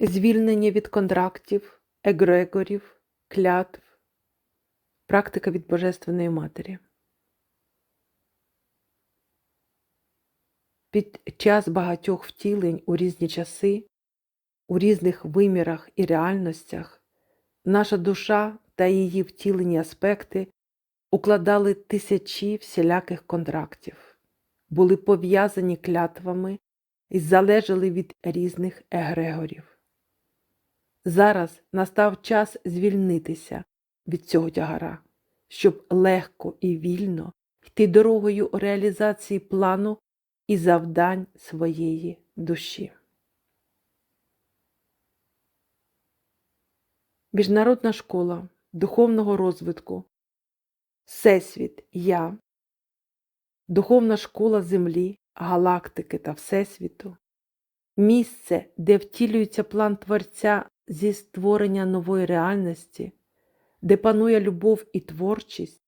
звільнення від контрактів, егрегорів, клятв, практика від Божественної Матері. Під час багатьох втілень у різні часи, у різних вимірах і реальностях, наша душа та її втілені аспекти укладали тисячі всіляких контрактів, були пов'язані клятвами і залежали від різних егрегорів. Зараз настав час звільнитися від цього тягара, щоб легко і вільно йти дорогою реалізації плану і завдань своєї душі. Міжнародна школа духовного розвитку, Всесвіт Я, Духовна школа Землі, галактики та Всесвіту, місце, де втілюється план Творця зі створення нової реальності, де панує любов і творчість,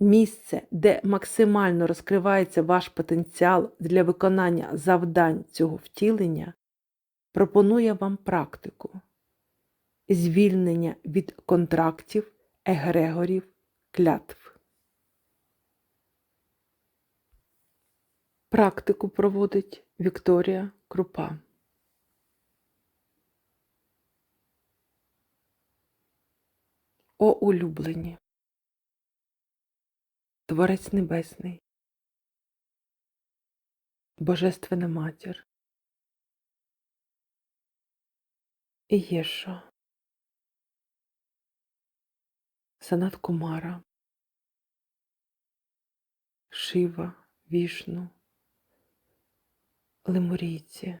місце, де максимально розкривається ваш потенціал для виконання завдань цього втілення, пропонує вам практику звільнення від контрактів, егрегорів, клятв. Практику проводить Вікторія Крупа. О улюблені, Творець Небесний, Божественна Матір, і Єшо, Санат Кумара, Шива, Вішну, Лемурійці,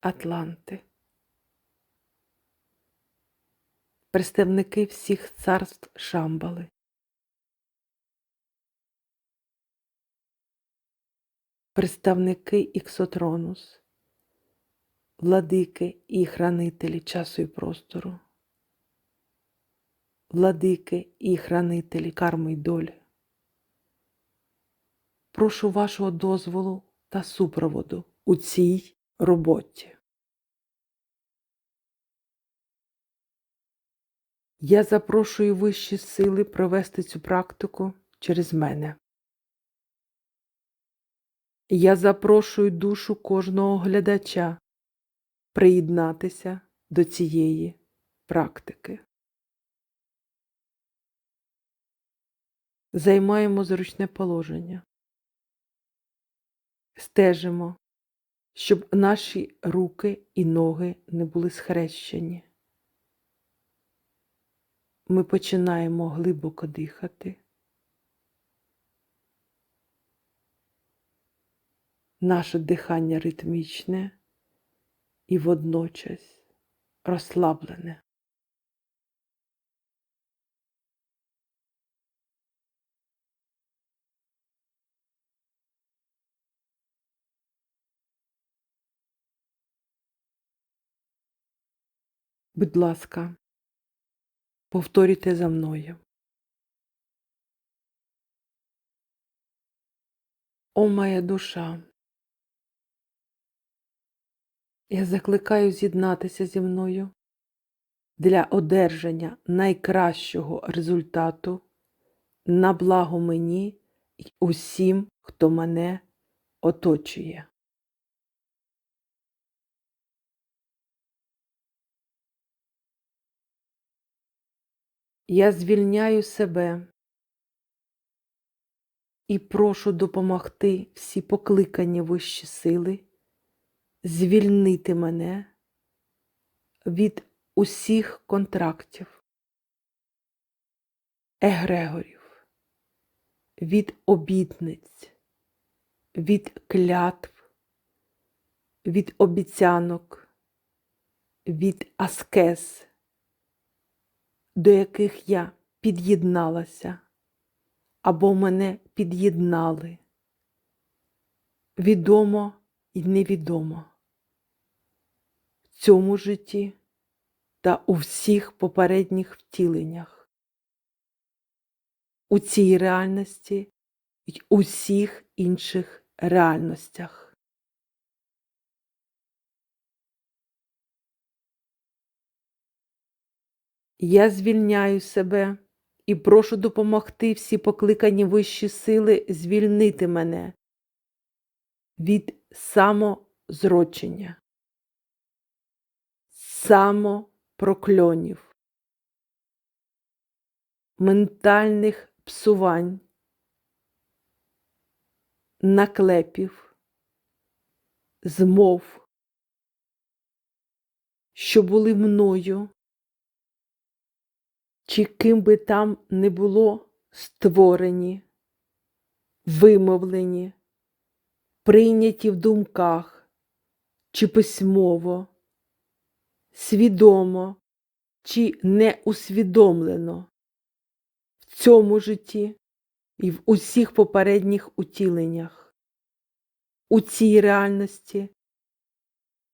Атланти. Представники всіх царств Шамбали. Представники Іксотронус, владики і хранителі часу і простору, владики і хранителі карми й долі. Прошу вашого дозволу та супроводу у цій роботі. Я запрошую вищі сили провести цю практику через мене. Я запрошую душу кожного глядача приєднатися до цієї практики. Займаємо зручне положення. Стежимо, щоб наші руки і ноги не були схрещені ми починаємо глибоко дихати. Наше дихання ритмічне і водночас розслаблене. Будь ласка, Повторюйте за мною. О моя душа. Я закликаю з'єднатися зі мною для одержання найкращого результату на благо мені і усім, хто мене оточує. Я звільняю себе і прошу допомогти всі покликані вищі сили, звільнити мене від усіх контрактів, егрегорів, від обітниць, від клятв, від обіцянок, від аскез до яких я під'єдналася або мене під'єднали. Відомо і невідомо в цьому житті та у всіх попередніх втіленнях, у цій реальності й усіх інших реальностях. Я звільняю себе і прошу допомогти всі покликані вищі сили звільнити мене від самозрочення, самопрокльонів, ментальних псувань, наклепів, змов, що були мною, чи ким би там не було створені, вимовлені, прийняті в думках чи письмово, свідомо чи неусвідомлено в цьому житті і в усіх попередніх утіленнях, у цій реальності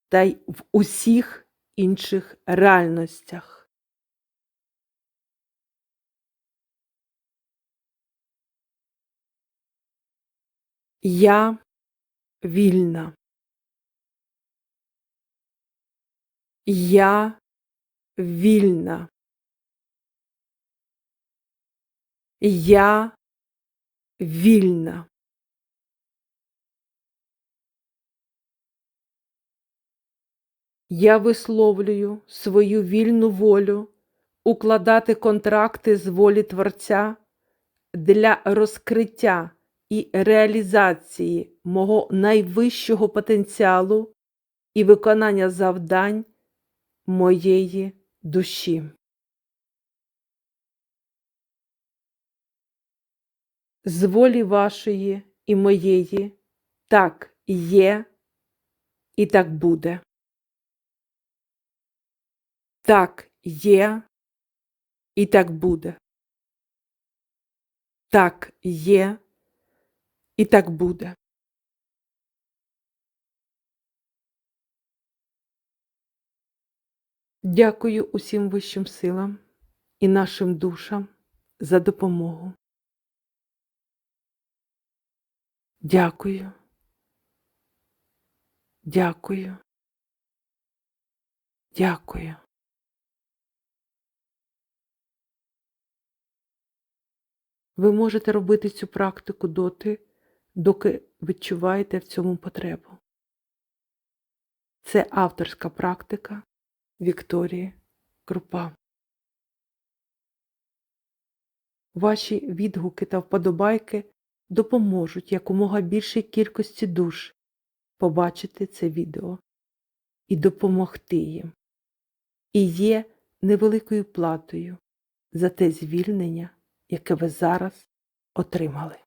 та й в усіх інших реальностях. Я вільна. Я вільна. Я вільна. Я висловлюю свою вільну волю укладати контракти з волі Творця для розкриття і реалізації мого найвищого потенціалу і виконання завдань моєї душі. З волі вашої і моєї так є і так буде. Так є і так буде. Так є і так буде. Дякую усім вищим силам і нашим душам за допомогу. Дякую. Дякую. Дякую. Ви можете робити цю практику доти, доки відчуваєте в цьому потребу. Це авторська практика Вікторії Крупа. Ваші відгуки та вподобайки допоможуть якомога більшій кількості душ побачити це відео і допомогти їм. І є невеликою платою за те звільнення, яке ви зараз отримали.